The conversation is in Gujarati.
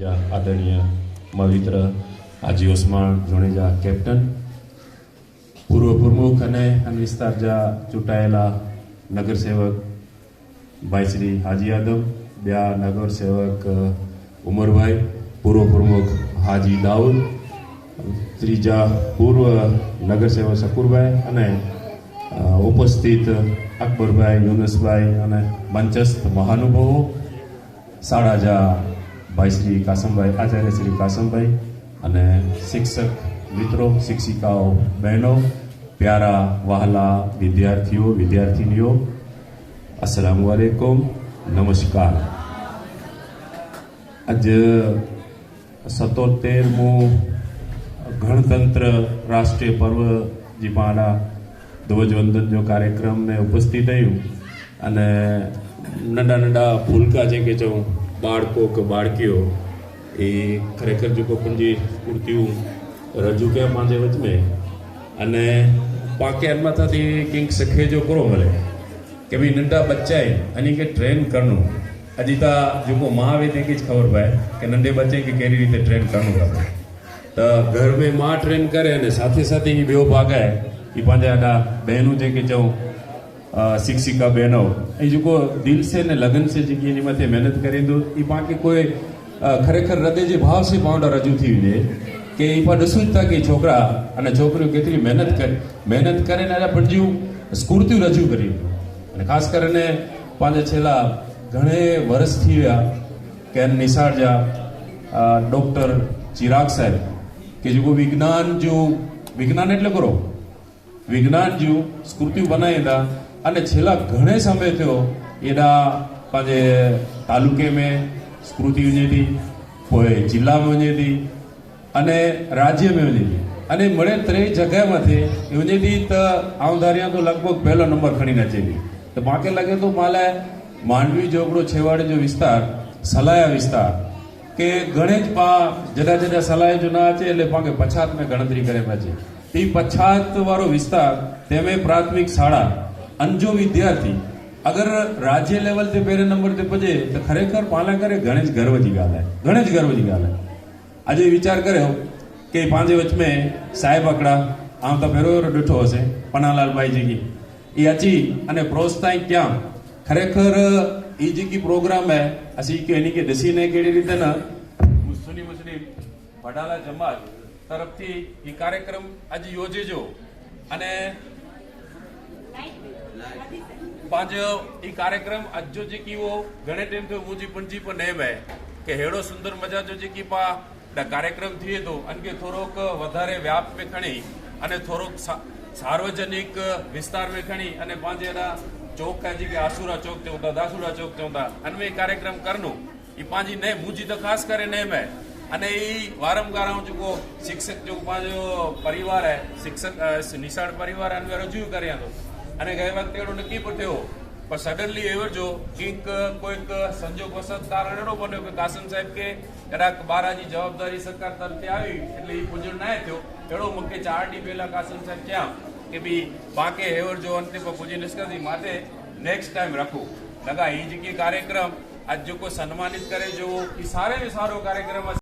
જા, આદરણીય મવિત્ર હાજી ઓસમાણ જોણેજા કેપ્ટન. પૂર્વ પ્રમુખ અને અન વિસ્તાર જા ચૂંટાયેલા નગરસેવક ભાઈ શ્રી હાજી યાદવ બ્યા નગરસેવક ઉમરભાઈ, પૂર્વ પ્રમુખ હાજી દાઉદ, ત્રીજા પૂર્વ નગરસેવક શકુરભાઈ અને ઉપસ્થિત અકબરભાઈ, યુનસભાઈ અને મંચસ્થ મહાનુભાવો શાળાજા ભાઈ શ્રી કાસમભાઈ, આચાર્ય શ્રી કાસમભાઈ અને શિક્ષક મિત્રો, શિક્ષિકાઓ, બહેનો, પ્યારા, વહાલા વિદ્યાર્થીઓ, વિદ્યાર્થીનીઓ, અસલામ વાલેકુમ નમસ્કાર. આજે સત્તોતેરમું ગણતંત્ર રાષ્ટ્રીય પર્વ જે મારા ધ્વજવંદન જો કાર્યક્રમને ઉપસ્થિત થયું અને નંડા નંડા ફૂલકા જે કે ચઉં બાળકો કે બાળકીઓ એ ખરેખર જો કોઈ પણ જે સ્ફૂર્તિઓ રજૂ કયા પાંજે વચમે અને પાકે એમાં થતી કંઈક સખે જો કરો મળે. કે ભાઈ નંડા બચ્ચાએ અને કે ટ્રેન કરનું. હજી તા જો માં આવે તે જ ખબર પડે કે નંડે બચ્ચે કે કેવી રીતે ટ્રેન કરનું કરે તો ઘર મેં માં ટ્રેન કરે અને સાથે સાથે એ બેઓ ભાગાય. એ પાંજા આડા બહેનું જે કે ચઉં શિક્ષિકા બહેનો. એ લોકો દિલ છે ને લગન છે જગ્યાની માથે મહેનત કરી દો એ બાકી કોઈ ખરેખર હૃદય જે ભાવ છે ભાવના રજૂ થયું છે કે એ પણ રસૂચતા કે છોકરા અને છોકરીઓ કેટલી મહેનત કરે મહેનત કરે ને પણ જીવ સ્ફૂર્તિ રજૂ કર્યું અને ખાસ કરીને પાંચે છેલ્લા ઘણે વર્ષથી કે નિશાળજા ડૉક્ટર ચિરાગ સાહેબ, કે જો વિજ્ઞાન જો વિજ્ઞાન એટલે કરો વિજ્ઞાનજીવ સ્કૃતિ બનાવેલા અને છેલ્લા ઘણે સમય થયો એના પાંજે તાલુકે મેં સ્કૃતિ વञे કોઈ જિલ્લામાં વञे थी અને રાજ્યમાં વञे थी અને મળે ત્રણ જગ્યામાંથી વञे थी તો આવધારિયા તો લગભગ પહેલો નંબર ખણીને જેવી તો બાકી લાગે તો માલે માંડવી, જોગડો, છેવાડે જો વિસ્તાર, સલાયા વિસ્તાર, કે ઘણે જ પા જુદા જુદા સલાયા જો ના છે એટલે પાકે પછાત મેં ગણતરી કરે છે તે પછાતવાળો વિસ્તાર તેમે પ્રાથમિક શાળા, અંજો વિદ્યાર્થી. અગર રાજ્ય લેવલ તે પહેરે નંબર તે પજે, તો ખરેખર પાલાકરે ઘણે જ ગર્વ જી ગાલ. ઘણે જ ગર્વ જી ગાલ. આજે વિચાર કર્યો કે પાંજે વચ મેં સાહેબ અકડા, આમ તો પહેરો ડીઠો હશે પનાલાલભાઈજી એ અચી અને પ્રોત્સાહિત ક્યાં ખરેખર એ જે કી પ્રોગ્રામ હે, અસી કે એની કે દસીને કેડી રીતે ના? મુસ્લિમ મુસ્લિમ પડાલા જમાત તરફથી એ કાર્યક્રમ આજે યોજેજો અને પાંજો એ કાર્યક્રમ અજો જેકી वो घणे टाइम थियो मुंहिंजी पंजी पर नेम आहे કે હેડો સુંદર મજા જો જેકી પા दा કાર્યક્રમ थिए थो अन खे थोरोक વધારે વ્યાપ में ખણી અને થોડોક સા- સાર્વજનિક વિસ્તાર में ખણી અને પાંજે એના ચોક का जेके आसूरा चौक चऊं था दासूरा चौक चऊं था अनमें कार्यक्रम करनो ई पंहिंजी ने मुंहिंजी त ख़ासि करे नेम आहे અને એ વારંવાર હું ચૂકો શિક્ષક જો પાછો પરિવાર હે, શિક્ષક નિશાળ પરિવાર અને રજૂ કર્યા હતો અને ગઈ વખતે એનો નક્કી પણ થયો. પણ સડનલી એવર જો કંઈક, કોઈક સંજોગ વસત કારણ એનો બન્યો કે કાસમ સાહેબ કે કદાચ બારાજી જવાબદારી સરકાર તરફથી આવી, એટલે એ પૂજન ના થયો. એડો મૂકે ચાર ડી પહેલા કાસમ સાહેબ ક્યાં? કે ભાઈ, બાકે હેવર જો અંતે પણ પૂજી નિષ્કર્ષી માટે નેક્સ્ટ ટાઈમ રાખું. લગા એ જગ્યાએ કાર્યક્રમ, આજ જો કોઈ સન્માનિત કરે જો એ સારે સારો કાર્યક્રમ